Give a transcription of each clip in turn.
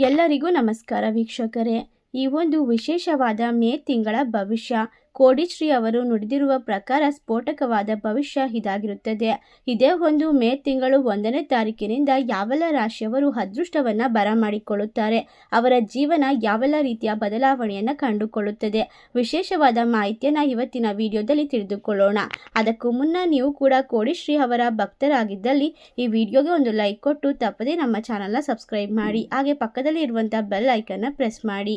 ಎಲ್ಲರಿಗೂ ನಮಸ್ಕಾರ ವೀಕ್ಷಕರೇ. ಈ ಒಂದು ವಿಶೇಷವಾದ ಮೇ ತಿಂಗಳ ಭವಿಷ್ಯ ಕೋಡಿಶ್ರೀ ಅವರು ನುಡಿದಿರುವ ಪ್ರಕಾರ ಸ್ಫೋಟಕವಾದ ಭವಿಷ್ಯ ಇದಾಗಿರುತ್ತದೆ. ಇದೇ ಒಂದು ಮೇ ತಿಂಗಳು ಒಂದನೇ ತಾರೀಕಿನಿಂದ ಯಾವೆಲ್ಲ ರಾಶಿಯವರು ಅದೃಷ್ಟವನ್ನ ಬರಮಾಡಿಕೊಳ್ಳುತ್ತಾರೆ, ಅವರ ಜೀವನ ಯಾವೆಲ್ಲ ರೀತಿಯ ಬದಲಾವಣೆಯನ್ನು ಕಂಡುಕೊಳ್ಳುತ್ತದೆ, ವಿಶೇಷವಾದ ಮಾಹಿತಿಯನ್ನು ಇವತ್ತಿನ ವಿಡಿಯೋದಲ್ಲಿ ತಿಳಿದುಕೊಳ್ಳೋಣ. ಅದಕ್ಕೂ ಮುನ್ನ ನೀವು ಕೂಡ ಕೋಡಿಶ್ರೀ ಅವರ ಭಕ್ತರಾಗಿದ್ದಲ್ಲಿ ಈ ವಿಡಿಯೋಗೆ ಒಂದು ಲೈಕ್ ಕೊಟ್ಟು ತಪ್ಪದೇ ನಮ್ಮ ಚಾನಲ್ನ ಸಬ್ಸ್ಕ್ರೈಬ್ ಮಾಡಿ, ಹಾಗೆ ಪಕ್ಕದಲ್ಲಿ ಇರುವಂಥ ಬೆಲ್ ಐಕನ್ನ ಪ್ರೆಸ್ ಮಾಡಿ.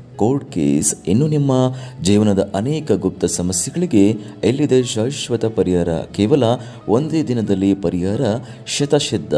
ಕೋರ್ಟ್ ಕೇಸ್, ಇನ್ನು ನಿಮ್ಮ ಜೀವನದ ಅನೇಕ ಗುಪ್ತ ಸಮಸ್ಯೆಗಳಿಗೆ ಎಲ್ಲಿದೆ ಶಾಶ್ವತ ಪರಿಹಾರ? ಕೇವಲ ಒಂದೇ ದಿನದಲ್ಲಿ ಪರಿಹಾರ? ಶತಸಿದ್ಧ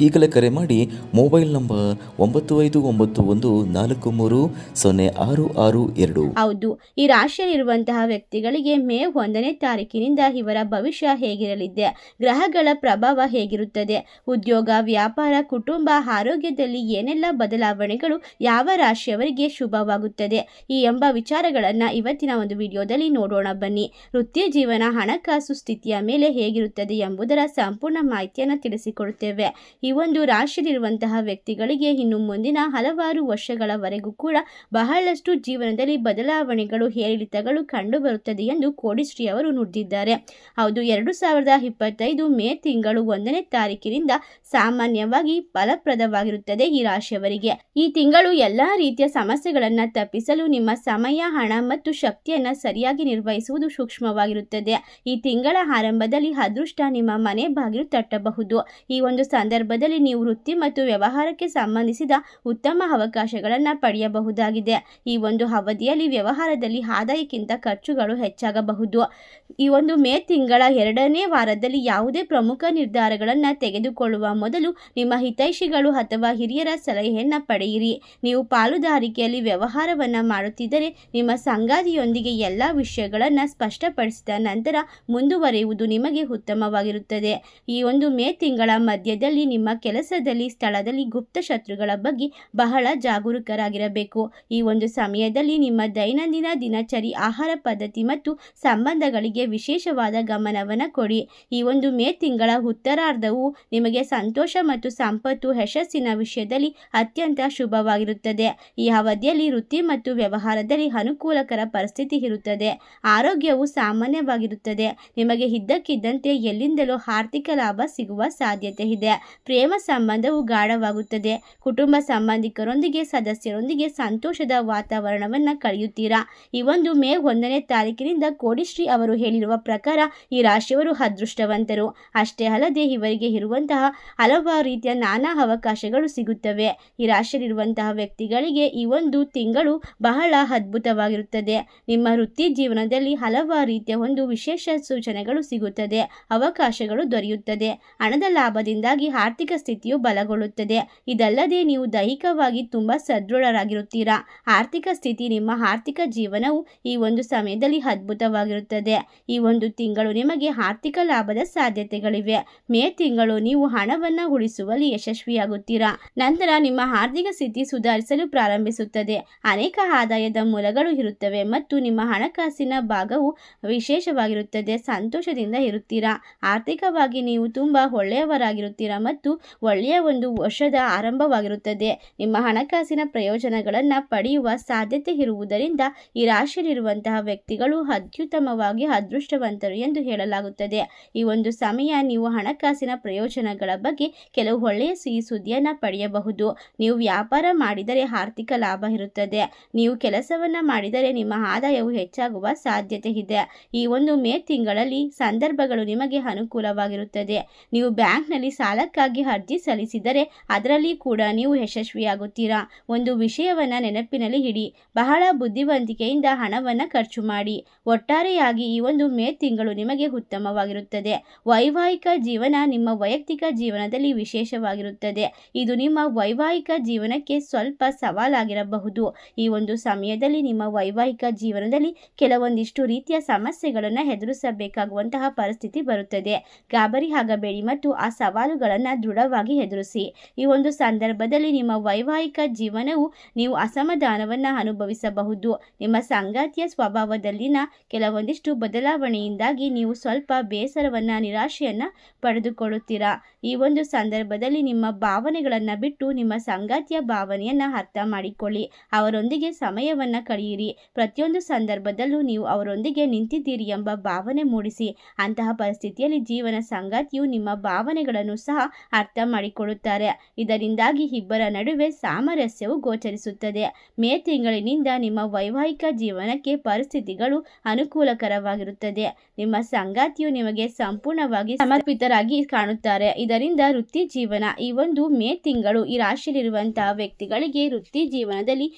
ಈಗಲೇ ಕರೆ ಮಾಡಿ ಮೊಬೈಲ್ ನಂಬರ್ ಒಂಬತ್ತು ಐದು ಒಂಬತ್ತು ಒಂದು ನಾಲ್ಕು ಮೂರು ಸೊನ್ನೆ ಆರು ಆರು ಎರಡು. ಹೌದು. ಈ ರಾಶಿಯಲ್ಲಿರುವಂತಹ ವ್ಯಕ್ತಿಗಳಿಗೆ ಮೇ ಒಂದನೇ ತಾರೀಕಿನಿಂದ ಇವರ ಭವಿಷ್ಯ ಹೇಗಿರಲಿದೆ? ಗ್ರಹಗಳ ಪ್ರಭಾವ ಹೇಗಿರುತ್ತದೆ? ಉದ್ಯೋಗ, ವ್ಯಾಪಾರ, ಕುಟುಂಬ, ಆರೋಗ್ಯದಲ್ಲಿ ಏನೆಲ್ಲ ಬದಲಾವಣೆಗಳು ಯಾವ ರಾಶಿಯವರಿಗೆ ಶುಭವಾಗುತ್ತದೆ? ಈ ಎಂಬ ವಿಚಾರಗಳನ್ನು ಇವತ್ತಿನ ಒಂದು ವಿಡಿಯೋದಲ್ಲಿ ನೋಡೋಣ ಬನ್ನಿ. ವೃತ್ತಿ ಜೀವನ, ಹಣಕಾಸು ಸ್ಥಿತಿಯ ಮೇಲೆ ಹೇಗಿರುತ್ತದೆ ಎಂಬುದರ ಸಂಪೂರ್ಣ ಮಾಹಿತಿಯನ್ನು ತಿಳಿಸಿಕೊಡುತ್ತೇವೆ. ಈ ಒಂದು ರಾಶಿಯಲ್ಲಿರುವಂತಹ ವ್ಯಕ್ತಿಗಳಿಗೆ ಇನ್ನು ಮುಂದಿನ ಹಲವಾರು ವರ್ಷಗಳವರೆಗೂ ಕೂಡ ಬಹಳಷ್ಟು ಜೀವನದಲ್ಲಿ ಬದಲಾವಣೆಗಳು, ಏರಿಳಿತಗಳು ಕಂಡುಬರುತ್ತದೆ ಎಂದು ಕೋಡಿಶ್ರೀ ಅವರು ನುಡಿದಿದ್ದಾರೆ. ಹೌದು, ಎರಡು ಸಾವಿರದ ಇಪ್ಪತ್ತೈದು ಮೇ ತಿಂಗಳು ಒಂದನೇ ತಾರೀಕಿನಿಂದ ಸಾಮಾನ್ಯವಾಗಿ ಫಲಪ್ರದವಾಗಿರುತ್ತದೆ ಈ ರಾಶಿಯವರಿಗೆ. ಈ ತಿಂಗಳು ಎಲ್ಲಾ ರೀತಿಯ ಸಮಸ್ಯೆಗಳನ್ನು ತಪ್ಪಿಸಲು ನಿಮ್ಮ ಸಮಯ, ಹಣ ಮತ್ತು ಶಕ್ತಿಯನ್ನು ಸರಿಯಾಗಿ ನಿರ್ವಹಿಸುವುದು ಸೂಕ್ಷ್ಮವಾಗಿರುತ್ತದೆ. ಈ ತಿಂಗಳ ಆರಂಭದಲ್ಲಿ ಅದೃಷ್ಟ ನಿಮ್ಮ ಮನೆ ಬಾಗಿಲು ತಟ್ಟಬಹುದು. ಈ ಒಂದು ಸಂದರ್ಭದಲ್ಲಿ ನೀವು ವೃತ್ತಿ ಮತ್ತು ವ್ಯವಹಾರಕ್ಕೆ ಸಂಬಂಧಿಸಿದ ಉತ್ತಮ ಅವಕಾಶಗಳನ್ನು ಪಡೆಯಬಹುದಾಗಿದೆ. ಈ ಒಂದು ಅವಧಿಯಲ್ಲಿ ವ್ಯವಹಾರದಲ್ಲಿ ಆದಾಯಕ್ಕಿಂತ ಖರ್ಚುಗಳು ಹೆಚ್ಚಾಗಬಹುದು. ಈ ಒಂದು ಮೇ ತಿಂಗಳ ಎರಡನೇ ವಾರದಲ್ಲಿ ಯಾವುದೇ ಪ್ರಮುಖ ನಿರ್ಧಾರಗಳನ್ನು ತೆಗೆದುಕೊಳ್ಳುವ ಮೊದಲು ನಿಮ್ಮ ಹಿತೈಷಿಗಳು ಅಥವಾ ಹಿರಿಯರ ಸಲಹೆಯನ್ನು ಪಡೆಯಿರಿ. ನೀವು ಪಾಲುದಾರಿಕೆಯಲ್ಲಿ ವ್ಯವಹಾರವನ್ನು ಮಾಡುತ್ತಿದ್ದರೆ ನಿಮ್ಮ ಸಂಗಾತಿಯೊಂದಿಗೆ ಎಲ್ಲ ವಿಷಯಗಳನ್ನು ಸ್ಪಷ್ಟಪಡಿಸಿದ ನಂತರ ಮುಂದುವರೆಯುವುದು ನಿಮಗೆ ಉತ್ತಮವಾಗಿರುತ್ತದೆ. ಈ ಒಂದು ಮೇ ತಿಂಗಳ ಮಧ್ಯದಲ್ಲಿ ನಿಮ್ಮ ಕೆಲಸದಲ್ಲಿ, ಸ್ಥಳದಲ್ಲಿ ಗುಪ್ತ ಶತ್ರುಗಳ ಬಗ್ಗೆ ಬಹಳ ಜಾಗರೂಕರಾಗಿರಬೇಕು. ಈ ಒಂದು ಸಮಯದಲ್ಲಿ ನಿಮ್ಮ ದೈನಂದಿನ ದಿನಚರಿ, ಆಹಾರ ಪದ್ಧತಿ ಮತ್ತು ಸಂಬಂಧಗಳಿಗೆ ವಿಶೇಷವಾದ ಗಮನವನ್ನು ಕೊಡಿ. ಈ ಒಂದು ಮೇ ತಿಂಗಳ ಉತ್ತರಾರ್ಧವು ನಿಮಗೆ ಸಂತೋಷ ಮತ್ತು ಸಂಪತ್ತು, ಯಶಸ್ಸಿನ ವಿಷಯದಲ್ಲಿ ಅತ್ಯಂತ ಶುಭವಾಗಿರುತ್ತದೆ. ಈ ಅವಧಿಯಲ್ಲಿ ವೃತ್ತಿ ಮತ್ತು ವ್ಯವಹಾರದಲ್ಲಿ ಅನುಕೂಲಕರ ಪರಿಸ್ಥಿತಿ ಇರುತ್ತದೆ. ಆರೋಗ್ಯವು ಸಾಮಾನ್ಯವಾಗಿರುತ್ತದೆ. ನಿಮಗೆ ಇದ್ದಕ್ಕಿದ್ದಂತೆ ಎಲ್ಲಿಂದಲೂ ಆರ್ಥಿಕ ಲಾಭ ಸಿಗುವ ಸಾಧ್ಯತೆ ಇದೆ. ಪ್ರೇಮ ಸಂಬಂಧವು ಗಾಢವಾಗುತ್ತದೆ. ಕುಟುಂಬ ಸಂಬಂಧಿಕರೊಂದಿಗೆ, ಸದಸ್ಯರೊಂದಿಗೆ ಸಂತೋಷದ ವಾತಾವರಣವನ್ನು ಕಳೆಯುತ್ತೀರಾ? ಈ ಒಂದು ಮೇ ಒಂದನೇ ತಾರೀಕಿನಿಂದ ಕೋಡಿಶ್ರೀ ಅವರು ಹೇಳಿರುವ ಪ್ರಕಾರ ಈ ರಾಶಿಯವರು ಅದೃಷ್ಟವಂತರು. ಅಷ್ಟೇ ಅಲ್ಲದೆ ಇವರಿಗೆ ಇರುವಂತಹ ಹಲವಾರು ರೀತಿಯ ನಾನಾ ಅವಕಾಶಗಳು ಸಿಗುತ್ತವೆ. ಈ ರಾಶಿಯಲ್ಲಿರುವಂತಹ ವ್ಯಕ್ತಿಗಳಿಗೆ ಈ ಒಂದು ತಿಂಗಳು ಬಹಳ ಅದ್ಭುತವಾಗಿರುತ್ತದೆ. ನಿಮ್ಮ ವೃತ್ತಿ ಜೀವನದಲ್ಲಿ ಹಲವಾರು ರೀತಿಯ ಒಂದು ವಿಶೇಷ ಸೂಚನೆಗಳು ಸಿಗುತ್ತದೆ. ಅವಕಾಶಗಳು ದೊರೆಯುತ್ತದೆ. ಹಣದ ಲಾಭದಿಂದಾಗಿ ಆರ್ಥಿಕ ಸ್ಥಿತಿಯು ಬಲಗೊಳ್ಳುತ್ತದೆ. ಇದಲ್ಲದೆ ನೀವು ದೈಹಿಕವಾಗಿ ತುಂಬ ಸದೃಢರಾಗಿರುತ್ತೀರಾ. ಆರ್ಥಿಕ ಸ್ಥಿತಿ ನಿಮ್ಮ ಆರ್ಥಿಕ ಜೀವನವು ಈ ಒಂದು ಸಮಯದಲ್ಲಿ ಅದ್ಭುತವಾಗಿರುತ್ತದೆ. ಈ ಒಂದು ತಿಂಗಳು ನಿಮಗೆ ಆರ್ಥಿಕ ಲಾಭದ ಸಾಧ್ಯತೆಗಳಿವೆ. ಮೇ ತಿಂಗಳು ನೀವು ಹಣವನ್ನು ಉಳಿಸುವಲ್ಲಿ ಯಶಸ್ವಿಯಾಗುತ್ತೀರಾ. ನಂತರ ನಿಮ್ಮ ಆರ್ಥಿಕ ಸ್ಥಿತಿ ಸುಧಾರಿಸಲು ಪ್ರಾರಂಭಿಸುತ್ತದೆ. ಅನೇಕ ಆದಾಯದ ಮೂಲಗಳು ಇರುತ್ತವೆ ಮತ್ತು ನಿಮ್ಮ ಹಣಕಾಸಿನ ಭಾಗವು ವಿಶೇಷವಾಗಿರುತ್ತದೆ. ಸಂತೋಷದಿಂದ ಇರುತ್ತೀರಾ? ಆರ್ಥಿಕವಾಗಿ ನೀವು ತುಂಬ ಒಳ್ಳೆಯವರಾಗಿರುತ್ತೀರಾ ಮತ್ತು ಒಳ್ಳೆಯ ಒಂದು ವರ್ಷದ ಆರಂಭವಾಗಿರುತ್ತದೆ. ನಿಮ್ಮ ಹಣಕಾಸಿನ ಪ್ರಯೋಜನಗಳನ್ನು ಪಡೆಯುವ ಸಾಧ್ಯತೆ ಇರುವುದರಿಂದ ಈ ರಾಶಿಯಲ್ಲಿರುವಂತಹ ವ್ಯಕ್ತಿಗಳು ಅತ್ಯುತ್ತಮವಾಗಿ ಅದೃಷ್ಟವಂತರು ಎಂದು ಹೇಳಲಾಗುತ್ತದೆ. ಈ ಒಂದು ಸಮಯ ನೀವು ಹಣಕಾಸಿನ ಪ್ರಯೋಜನಗಳ ಬಗ್ಗೆ ಕೆಲವು ಒಳ್ಳೆಯ ಸಿಹಿ ಸುದ್ದಿಯನ್ನು ಪಡೆಯಬಹುದು. ನೀವು ವ್ಯಾಪಾರ ಮಾಡಿದರೆ ಆರ್ಥಿಕ ಲಾಭ ಇರುತ್ತದೆ. ನೀವು ಕೆಲಸವನ್ನ ಮಾಡಿದರೆ ನಿಮ್ಮ ಆದಾಯವು ಹೆಚ್ಚಾಗುವ ಸಾಧ್ಯತೆ ಇದೆ. ಈ ಒಂದು ಮೇ ತಿಂಗಳಲ್ಲಿ ಸಂದರ್ಭಗಳು ನಿಮಗೆ ಅನುಕೂಲವಾಗಿರುತ್ತದೆ. ನೀವು ಬ್ಯಾಂಕ್ನಲ್ಲಿ ಸಾಲಕ್ಕಾಗಿ ಅರ್ಜಿ ಸಲ್ಲಿಸಿದರೆ ಅದರಲ್ಲಿ ಕೂಡ ನೀವು ಯಶಸ್ವಿಯಾಗುತ್ತೀರಾ? ಒಂದು ವಿಷಯವನ್ನ ನೆನಪಿನಲ್ಲಿ ಇಡಿ. ಬಹಳ ಬುದ್ಧಿವಂತಿಕೆಯಿಂದ ಹಣವನ್ನು ಖರ್ಚು ಮಾಡಿ. ಒಟ್ಟಾರೆಯಾಗಿ ಈ ಒಂದು ಮೇ ತಿಂಗಳು ನಿಮಗೆ ಉತ್ತಮವಾಗಿರುತ್ತದೆ. ವೈವಾಹಿಕ ಜೀವನ ನಿಮ್ಮ ವೈಯಕ್ತಿಕ ಜೀವನದಲ್ಲಿ ವಿಶೇಷವಾಗಿರುತ್ತದೆ. ಇದು ನಿಮ್ಮ ವೈವಾಹಿಕ ಜೀವನಕ್ಕೆ ಸ್ವಲ್ಪ ಸವಾಲಾಗಿರಬಹುದು. ಈ ಒಂದು ಸಮಯದಲ್ಲಿ ನಿಮ್ಮ ವೈವಾಹಿಕ ಜೀವನದಲ್ಲಿ ಕೆಲವೊಂದಿಷ್ಟು ರೀತಿಯ ಸಮಸ್ಯೆಗಳನ್ನು ಎದುರಿಸಬೇಕಾಗುವಂತಹ ಪರಿಸ್ಥಿತಿ ಬರುತ್ತದೆ. ಗಾಬರಿ ಆಗಬೇಡಿ ಮತ್ತು ಆ ಸವಾಲುಗಳನ್ನು ದೃಢವಾಗಿ ಎದುರಿಸಿ. ಈ ಒಂದು ಸಂದರ್ಭದಲ್ಲಿ ನಿಮ್ಮ ವೈವಾಹಿಕ ಜೀವನವು ನೀವು ಅಸಮಾಧಾನವನ್ನು ಅನುಭವಿಸಬಹುದು. ನಿಮ್ಮ ಸಂಗಾತಿಯ ಸ್ವಭಾವದಲ್ಲಿನ ಕೆಲವೊಂದಿಷ್ಟು ಬದಲಾವಣೆಯಿಂದಾಗಿ ನೀವು ಸ್ವಲ್ಪ ಬೇಸರವನ್ನು, ನಿರಾಶೆಯನ್ನು ಪಡೆದುಕೊಳ್ಳುತ್ತೀರಾ? ಈ ಒಂದು ಸಂದರ್ಭದಲ್ಲಿ ನಿಮ್ಮ ಭಾವನೆಗಳನ್ನು ಬಿಟ್ಟು ನಿಮ್ಮ ಸಂಗಾತಿಯ ಭಾವನೆಯನ್ನು ಅರ್ಥ ಮಾಡಿಕೊಳ್ಳಿ. ಅವರೊಂದಿಗೆ ಸಮಯವನ್ನು ಕಳೆಯಿರಿ. ಪ್ರತಿಯೊಂದು ಸಂದರ್ಭದಲ್ಲೂ ನೀವು ಅವರೊಂದಿಗೆ ನಿಂತಿದ್ದೀರಿ ಎಂಬ ಭಾವನೆ ಮೂಡಿಸಿ, ಅಂತಹ ಪರಿಸ್ಥಿತಿಯಲ್ಲಿ ಜೀವನ ಸಂಗಾತಿಯು ನಿಮ್ಮ ಭಾವನೆಗಳನ್ನು ಸಹ ಅರ್ಥ ಮಾಡಿಕೊಳ್ಳುತ್ತಾರೆ. ಇದರಿಂದಾಗಿ ಇಬ್ಬರ ನಡುವೆ ಸಾಮರಸ್ಯವು ಗೋಚರಿಸುತ್ತದೆ. ಮೇ ತಿಂಗಳಿನಿಂದ ನಿಮ್ಮ ವೈವಾಹಿಕ ಜೀವನಕ್ಕೆ ಪರಿಸ್ಥಿತಿಗಳು ಅನುಕೂಲಕರವಾಗಿರುತ್ತದೆ. ನಿಮ್ಮ ಸಂಗಾತಿಯು ನಿಮಗೆ ಸಂಪೂರ್ಣವಾಗಿ ಸಮರ್ಪಿತರಾಗಿ ಕಾಣುತ್ತಾರೆ. ಇದರಿಂದ ವೃತ್ತಿ ಜೀವನ, ಈ ಒಂದು ಮೇ ತಿಂಗಳು ಈ ರಾಶಿಯಲ್ಲಿರುವಂತಹ ವ್ಯಕ್ತಿಗಳಿಗೆ ವೃತ್ತಿ ಜೀವನದಲ್ಲಿ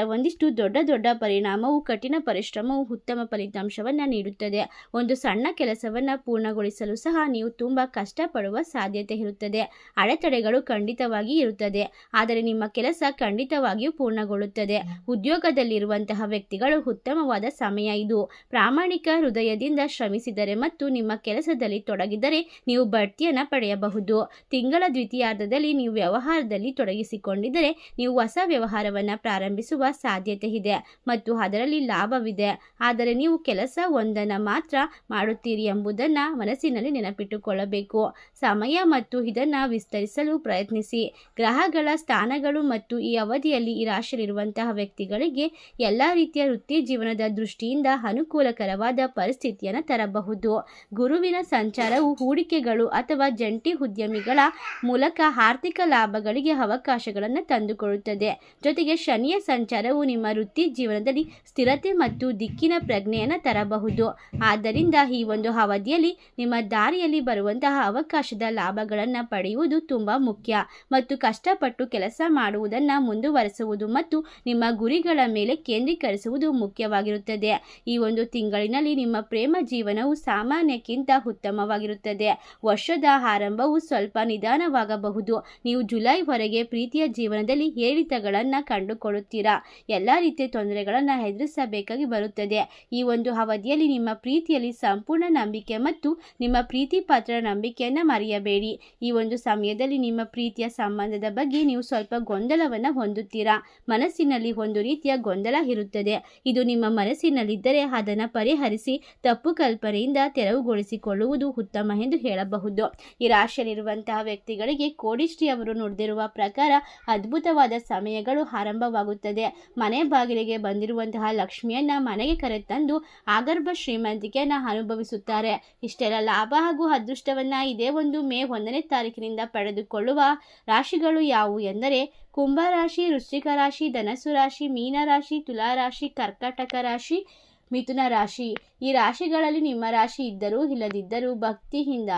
ಕೆಲವೊಂದಿಷ್ಟು ದೊಡ್ಡ ದೊಡ್ಡ ಪರಿಣಾಮವು ಕಠಿಣ ಪರಿಶ್ರಮವು ಉತ್ತಮ ಫಲಿತಾಂಶವನ್ನು ನೀಡುತ್ತದೆ. ಒಂದು ಸಣ್ಣ ಕೆಲಸವನ್ನು ಪೂರ್ಣಗೊಳಿಸಲು ಸಹ ನೀವು ತುಂಬ ಕಷ್ಟಪಡುವ ಸಾಧ್ಯತೆ ಇರುತ್ತದೆ. ಅಡೆತಡೆಗಳು ಖಂಡಿತವಾಗಿ ಇರುತ್ತದೆ. ಆದರೆ ನಿಮ್ಮ ಕೆಲಸ ಖಂಡಿತವಾಗಿಯೂ ಪೂರ್ಣಗೊಳ್ಳುತ್ತದೆ. ಉದ್ಯೋಗದಲ್ಲಿರುವಂತಹ ವ್ಯಕ್ತಿಗಳು ಉತ್ತಮವಾದ ಸಮಯ ಇದು. ಪ್ರಾಮಾಣಿಕ ಹೃದಯದಿಂದ ಶ್ರಮಿಸಿದರೆ ಮತ್ತು ನಿಮ್ಮ ಕೆಲಸದಲ್ಲಿ ತೊಡಗಿದರೆ ನೀವು ಬಡ್ತಿಯನ್ನು ಪಡೆಯಬಹುದು. ತಿಂಗಳ ದ್ವಿತೀಯಾರ್ಧದಲ್ಲಿ ನೀವು ವ್ಯವಹಾರದಲ್ಲಿ ತೊಡಗಿಸಿಕೊಂಡಿದ್ದರೆ ನೀವು ಹೊಸ ವ್ಯವಹಾರವನ್ನು ಪ್ರಾರಂಭಿಸುವ ಸಾಧ್ಯತೆ ಇದೆ ಮತ್ತು ಅದರಲ್ಲಿ ಲಾಭವಿದೆ. ಆದರೆ ನೀವು ಕೆಲಸ ಒಂದನ್ನು ಮಾತ್ರ ಮಾಡುತ್ತೀರಿ ಎಂಬುದನ್ನು ಮನಸ್ಸಿನಲ್ಲಿ ನೆನಪಿಟ್ಟುಕೊಳ್ಳಬೇಕು. ಸಮಯ ಮತ್ತು ಇದನ್ನು ವಿಸ್ತರಿಸಲು ಪ್ರಯತ್ನಿಸಿ. ಗ್ರಹಗಳ ಸ್ಥಾನಗಳು ಮತ್ತು ಈ ಅವಧಿಯಲ್ಲಿ ಈ ರಾಶಿಯಲ್ಲಿರುವಂತಹ ವ್ಯಕ್ತಿಗಳಿಗೆ ಎಲ್ಲ ರೀತಿಯ ವೃತ್ತಿ ಜೀವನದ ದೃಷ್ಟಿಯಿಂದ ಅನುಕೂಲಕರವಾದ ಪರಿಸ್ಥಿತಿಯನ್ನು ತರಬಹುದು. ಗುರುವಿನ ಸಂಚಾರವು ಹೂಡಿಕೆಗಳು ಅಥವಾ ಜಂಟಿ ಉದ್ಯಮಿಗಳ ಮೂಲಕ ಆರ್ಥಿಕ ಲಾಭಗಳಿಗೆ ಅವಕಾಶಗಳನ್ನು ತಂದುಕೊಡುತ್ತದೆ. ಜೊತೆಗೆ ಶನಿಯ ಸಂಚಾರವು ನಿಮ್ಮ ವೃತ್ತಿ ಜೀವನದಲ್ಲಿ ಸ್ಥಿರತೆ ಮತ್ತು ದಿಕ್ಕಿನ ಪ್ರಜ್ಞೆಯನ್ನು ತರಬಹುದು. ಆದ್ದರಿಂದ ಈ ಒಂದು ಅವಧಿಯಲ್ಲಿ ನಿಮ್ಮ ದಾರಿಯಲ್ಲಿ ಬರುವಂತಹ ಅವಕಾಶದ ಲಾಭಗಳನ್ನು ಪಡೆಯುವುದು ತುಂಬ ಮುಖ್ಯ ಮತ್ತು ಕಷ್ಟಪಟ್ಟು ಕೆಲಸ ಮಾಡುವುದನ್ನು ಮುಂದುವರೆಸುವುದು ಮತ್ತು ನಿಮ್ಮ ಗುರಿಗಳ ಮೇಲೆ ಕೇಂದ್ರೀಕರಿಸುವುದು ಮುಖ್ಯವಾಗಿರುತ್ತದೆ. ಈ ಒಂದು ತಿಂಗಳಿನಲ್ಲಿ ನಿಮ್ಮ ಪ್ರೇಮ ಜೀವನವು ಸಾಮಾನ್ಯಕ್ಕಿಂತ ಉತ್ತಮವಾಗಿರುತ್ತದೆ. ವರ್ಷದ ಆರಂಭವು ಸ್ವಲ್ಪ ನಿಧಾನವಾಗಬಹುದು. ನೀವು ಜುಲೈವರೆಗೆ ಪ್ರೀತಿಯ ಜೀವನದಲ್ಲಿ ಏರಿತಗಳನ್ನು ಕಂಡುಕೊಳ್ಳುತ್ತೀರಾ? ಎಲ್ಲ ರೀತಿಯ ತೊಂದರೆಗಳನ್ನು ಎದುರಿಸಬೇಕಾಗಿ ಬರುತ್ತದೆ. ಈ ಒಂದು ಅವಧಿಯಲ್ಲಿ ನಿಮ್ಮ ಪ್ರೀತಿಯಲ್ಲಿ ಸಂಪೂರ್ಣ ನಂಬಿಕೆ ಮತ್ತು ನಿಮ್ಮ ಪ್ರೀತಿ ಪಾತ್ರ ನಂಬಿಕೆಯನ್ನು ಮರೆಯಬೇಡಿ. ಈ ಒಂದು ಸಮಯದಲ್ಲಿ ನಿಮ್ಮ ಪ್ರೀತಿಯ ಸಂಬಂಧದ ಬಗ್ಗೆ ನೀವು ಸ್ವಲ್ಪ ಗೊಂದಲವನ್ನು ಹೊಂದುತ್ತೀರಾ? ಮನಸ್ಸಿನಲ್ಲಿ ಒಂದು ರೀತಿಯ ಗೊಂದಲ ಇರುತ್ತದೆ. ಇದು ನಿಮ್ಮ ಮನಸ್ಸಿನಲ್ಲಿದ್ದರೆ ಅದನ್ನು ಪರಿಹರಿಸಿ ತಪ್ಪು ಕಲ್ಪನೆಯಿಂದ ತೆರವುಗೊಳಿಸಿಕೊಳ್ಳುವುದು ಉತ್ತಮ ಎಂದು ಹೇಳಬಹುದು. ಈ ರಾಶಿಯಲ್ಲಿರುವಂತಹ ವ್ಯಕ್ತಿಗಳಿಗೆ ಕೋಡಿಶ್ರೀ ಅವರು ನುಡಿದಿರುವ ಪ್ರಕಾರ ಅದ್ಭುತವಾದ ಸಮಯಗಳು ಆರಂಭವಾಗುತ್ತದೆ. ಮನೆ ಬಾಗಿಲಿಗೆ ಬಂದಿರುವಂತಹ ಲಕ್ಷ್ಮಿಯನ್ನ ಮನೆಗೆ ಕರೆತಂದು ಆಗರ್ಭ ಶ್ರೀಮಂತಿಕೆಯನ್ನು ಅನುಭವಿಸುತ್ತಾರೆ. ಇಷ್ಟೆಲ್ಲ ಲಾಭ ಹಾಗೂ ಅದೃಷ್ಟವನ್ನ ಇದೇ ಒಂದು ಮೇ ಒಂದನೇ ತಾರೀಕಿನಿಂದ ಪಡೆದುಕೊಳ್ಳುವ ರಾಶಿಗಳು ಯಾವುವು ಎಂದರೆ ಕುಂಭ ರಾಶಿ ವೃಶ್ಚಿಕ ರಾಶಿ, ಧನಸ್ಸು ರಾಶಿ, ಮೀನ ರಾಶಿ, ತುಲಾ ರಾಶಿ, ಕರ್ಕಾಟಕ ರಾಶಿ, ಮಿಥುನ ರಾಶಿ. ಈ ರಾಶಿಗಳಲ್ಲಿ ನಿಮ್ಮ ರಾಶಿ ಇದ್ದರೂ ಇಲ್ಲದಿದ್ದರೂ ಭಕ್ತಿಯಿಂದ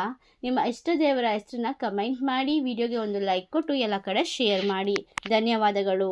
ನಿಮ್ಮ ಇಷ್ಟ ದೇವರ ಹೆಸರನ್ನ ಕಮೆಂಟ್ ಮಾಡಿ, ವಿಡಿಯೋಗೆ ಒಂದು ಲೈಕ್ ಕೊಟ್ಟು ಎಲ್ಲ ಕಡೆ ಶೇರ್ ಮಾಡಿ. ಧನ್ಯವಾದಗಳು.